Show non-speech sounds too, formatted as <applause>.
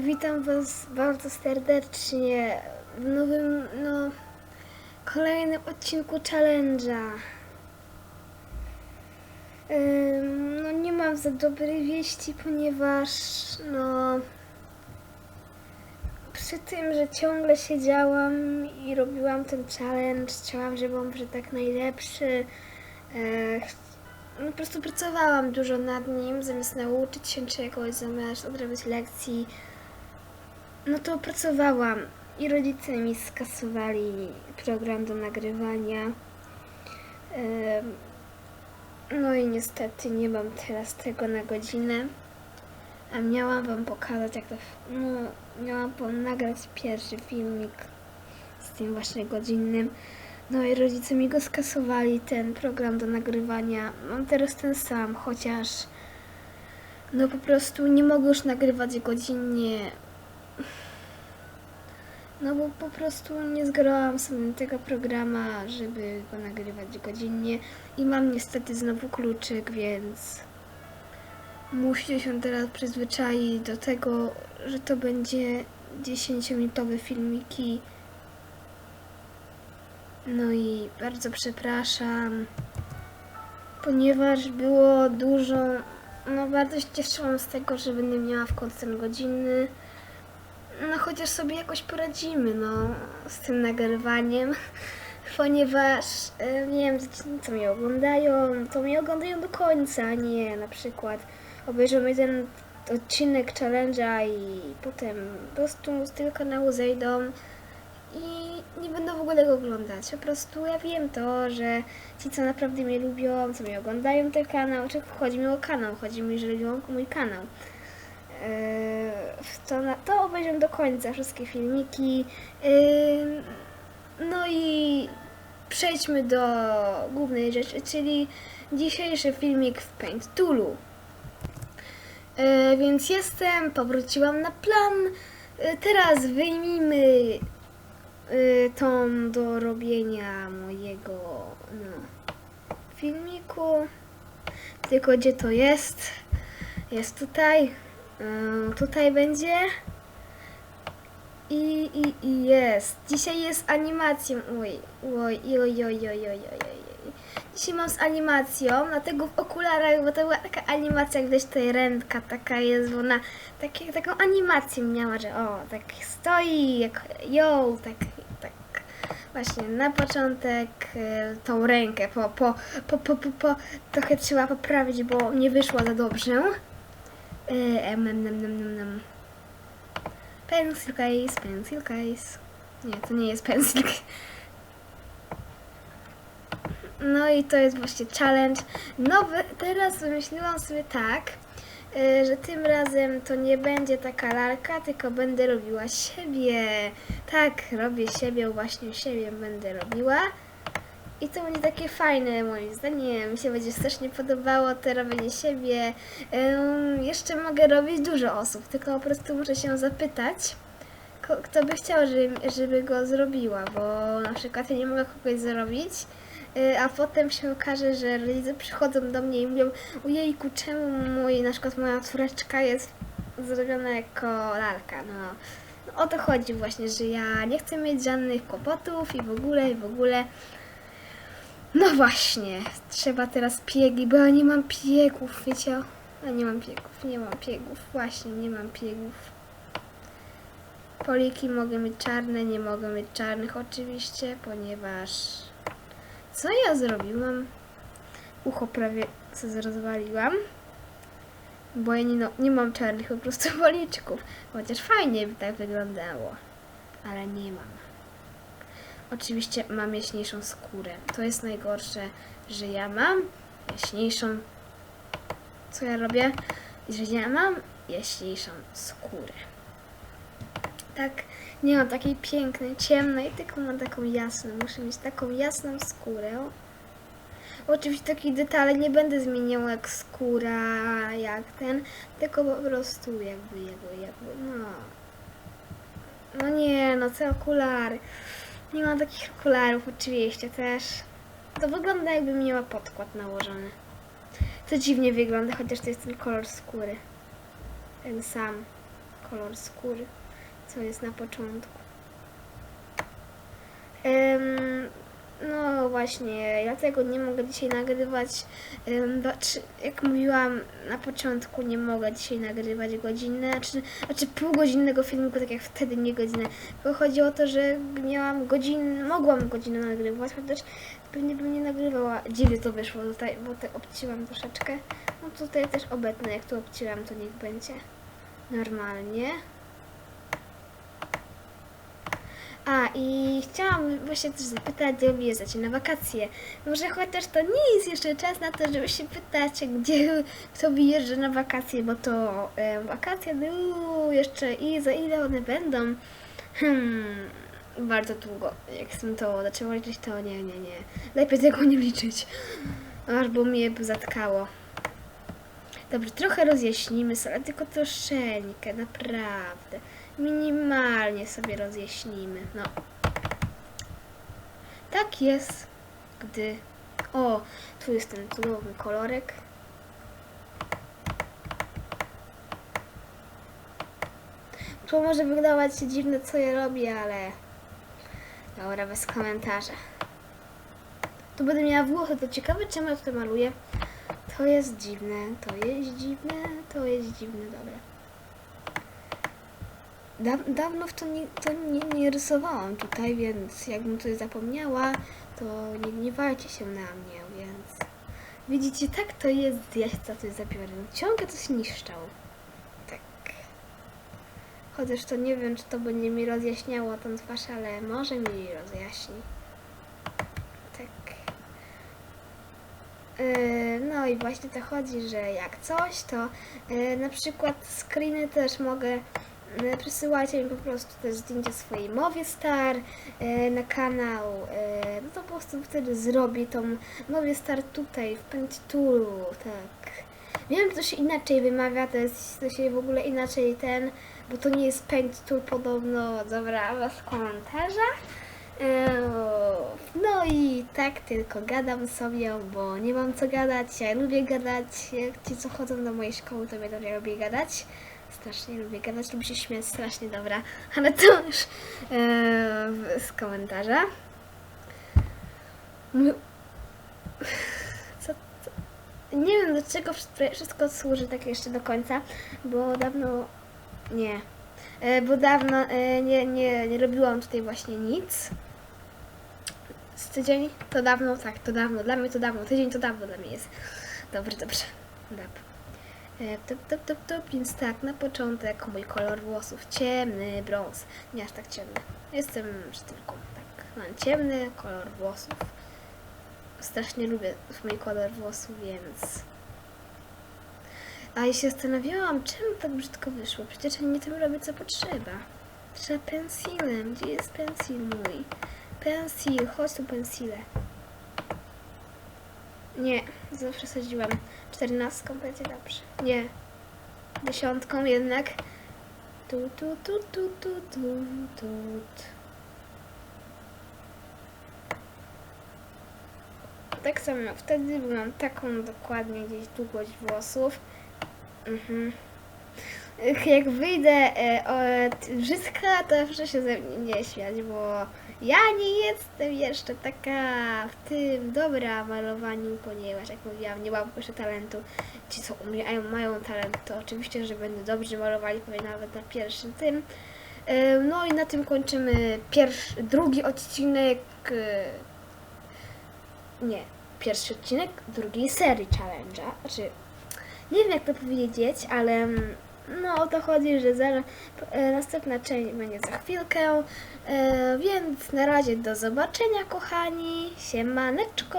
Witam Was bardzo serdecznie w nowym, no, kolejnym odcinku Challenge'a. No, nie mam za dobrej wieści, ponieważ, no, przy tym, że ciągle siedziałam i robiłam ten challenge, chciałam, żeby on był tak najlepszy. No, po prostu pracowałam dużo nad nim, zamiast nauczyć się czegoś, zamiast odrabiać lekcji. No to pracowałam i rodzice mi skasowali program do nagrywania. No i niestety nie mam teraz tego na godzinę. A miałam wam pokazać, jak to. No, miałam wam nagrać pierwszy filmik z tym właśnie godzinnym. No i rodzice mi go skasowali, ten program do nagrywania. Mam teraz ten sam, chociaż no po prostu nie mogę już nagrywać godzinnie. No bo po prostu nie zgrałam sobie tego programa, żeby go nagrywać godzinnie i mam niestety znowu kluczyk, więc muszę się teraz przyzwyczaić do tego, że to będzie 10-minutowe filmiki. No i bardzo przepraszam, ponieważ było dużo. No bardzo się cieszyłam z tego, że będę miała w końcu ten godzinny. No chociaż sobie jakoś poradzimy, no, z tym nagrywaniem, <laughs> ponieważ e, nie wiem, co mnie oglądają, to mnie oglądają do końca, a nie na przykład obejrzą jeden odcinek challenge'a i potem po prostu z tego kanału zejdą i nie będą w ogóle go oglądać. Po prostu ja wiem to, że ci, co naprawdę mnie lubią, co mnie oglądają ten kanał, czy chodzi mi o kanał, chodzi mi, że lubią mój kanał. Eee, to, na, to obejrzę do końca wszystkie filmiki. Eee, no i przejdźmy do głównej rzeczy, czyli dzisiejszy filmik w Paint Toolu. E, więc jestem, powróciłam na plan. E, teraz wyjmijmy e, tą do robienia mojego no, filmiku. Tylko gdzie to jest? Jest tutaj. E, tutaj będzie. I, i, I jest. Dzisiaj jest animacją. Oj, oj, oj, oj, oj, oj. oj. Dzisiaj mam z animacją, dlatego w okularach, bo to była taka animacja, gdzieś tutaj ręka taka jest, bo ona takie, taką animację miała, że o, tak stoi, jak ją, tak, tak. Właśnie na początek e, tą rękę, po, po, po, po, po, po, trochę trzeba poprawić, bo nie wyszła za dobrze. E, em, nem, nem. Pencil case, pencil case. Nie, to nie jest pencil case. No i to jest właśnie challenge. Nowy, teraz wymyśliłam sobie tak, y, że tym razem to nie będzie taka lalka, tylko będę robiła siebie. Tak, robię siebie, właśnie siebie będę robiła. I to będzie takie fajne moim zdaniem. Mi się będzie strasznie podobało to robienie siebie. Ym, jeszcze mogę robić dużo osób, tylko po prostu muszę się zapytać, kto by chciał, żeby, żeby go zrobiła, bo na przykład ja nie mogę kogoś zrobić, a potem się okaże, że rodzice przychodzą do mnie i mówią ojejku, czemu mój, na przykład moja córeczka jest zrobiona jako lalka, no. no. O to chodzi właśnie, że ja nie chcę mieć żadnych kłopotów i w ogóle, i w ogóle. No właśnie, trzeba teraz piegi, bo ja nie mam piegów, wiecie? Ja nie mam piegów, nie mam piegów, właśnie, nie mam piegów. Poliki mogę mieć czarne, nie mogę mieć czarnych oczywiście, ponieważ... Co ja zrobiłam? Ucho prawie co rozwaliłam. Bo ja nie, no, nie mam czarnych po prostu <laughs> policzków. Chociaż fajnie by tak wyglądało. Ale nie mam. Oczywiście mam jaśniejszą skórę. To jest najgorsze, że ja mam jaśniejszą... Co ja robię? Że ja mam jaśniejszą skórę. Tak, nie mam takiej pięknej, ciemnej, tylko mam taką jasną. Muszę mieć taką jasną skórę. Oczywiście takich detale nie będę zmieniał jak skóra, jak ten, tylko po prostu jakby, jakby, jakby, no. No nie, no te okulary. Nie mam takich okularów oczywiście też. To wygląda jakbym miała podkład nałożony. To dziwnie wygląda, chociaż to jest ten kolor skóry. Ten sam kolor skóry, co jest na początku. Em, no właśnie, dlatego nie mogę dzisiaj nagrywać. bo czy- jak mówiłam na początku, nie mogę dzisiaj nagrywać godzinne, znaczy, znaczy półgodzinnego filmiku, tak jak wtedy, nie godzinę. Tylko chodzi o to, że miałam godzinę, mogłam godzinę nagrywać, chociaż pewnie bym nie nagrywała. Dziwnie to wyszło tutaj, bo te obciłam troszeczkę. No tutaj też obecne, jak tu obciłam, to niech będzie normalnie. A i chciałam właśnie też zapytać, gdzie wyjeżdżacie na wakacje. Może chociaż to nie jest jeszcze czas na to, żeby się pytać, gdzie kto wyjeżdża na wakacje, bo to e, wakacje, no jeszcze i za ile one będą? Hmm, bardzo długo. Jak chcę to zaczęło liczyć, to nie, nie, nie. Lepiej tego nie liczyć, albo mnie by zatkało. Dobrze, trochę rozjaśnimy sobie, tylko troszeczkę, naprawdę. Minimalnie sobie rozjaśnimy. No. Tak jest, gdy... O, tu jest ten cudowny kolorek. To może wydawać się dziwne, co ja robię, ale... Dobra, bez komentarza. Tu będę miała włochy, to ciekawe, czemu ja tutaj maluję. To jest dziwne, to jest dziwne, to jest dziwne, dobra. Da, dawno w to, nie, to nie, nie rysowałam tutaj, więc jakbym coś zapomniała, to nie gniewajcie się na mnie, więc... Widzicie, tak to jest, ja się za coś zabiorę. Ciągle coś niszczą. Tak. Chociaż to nie wiem, czy to będzie mi rozjaśniało tą twarz, ale może mi rozjaśni. Tak. Yy, No i właśnie to chodzi, że jak coś, to yy, na przykład screeny też mogę przysyłajcie mi po prostu też zdjęcia swojej mowie star yy, na kanał, yy, no to po prostu wtedy zrobię tą mowie star tutaj w Paint Toolu, tak. Wiem, że to się inaczej wymawia, to jest to się w ogóle inaczej ten, bo to nie jest Tool podobno, dobra, bez komentarza. Eee, No i tak tylko gadam sobie, bo nie mam co gadać. Ja lubię gadać. Jak ci, co chodzą do mojej szkoły, to wiedzą, ja lubię gadać. Strasznie lubię gadać, lubię się śmiać, strasznie dobra. Ale to już eee, z komentarza. M- Co, co? Nie wiem, do czego wsz- wszystko służy tak jeszcze do końca, bo dawno... Nie. E, bo dawno e, nie, nie, nie robiłam tutaj właśnie nic. Z tydzień to dawno, tak, to dawno, dla mnie to dawno, tydzień to dawno dla mnie jest. Dobrze, dobrze. Dab. E, Top, top, top, top, więc tak, na początek mój kolor włosów ciemny, brąz, nie aż tak ciemny. Jestem sztylką, tak, mam ciemny kolor włosów. Strasznie lubię mój kolor włosów, więc... A ja się zastanawiałam, czemu tak brzydko wyszło, przecież nie tym robię, co potrzeba. Trzeba pensilem, gdzie jest pensil mój? Pensil, chodź tu pensile. Nie, zawsze sadziłam. Czternastką będzie dobrze. Nie. Dziesiątką jednak. Tu, tu, tu, tu, tu, tu, tu. Tak samo wtedy, bo mam taką dokładnie gdzieś długość włosów. Mhm. Jak wyjdę e, od brzyska, to proszę się ze mnie nie śmiać, bo ja nie jestem jeszcze taka w tym dobra w malowaniu, ponieważ jak mówiłam, nie mam jeszcze talentu. Ci, co umieją, mają talent, to oczywiście, że będą dobrze malowali, pewnie nawet na pierwszym tym. E, No i na tym kończymy pierwszy, drugi odcinek. e, Nie, pierwszy odcinek drugiej serii challenge'a. Znaczy, nie wiem jak to powiedzieć, ale mm, no o to chodzi, że zaraz, e, następna część będzie za chwilkę, e, więc na razie do zobaczenia kochani, siemaneczko!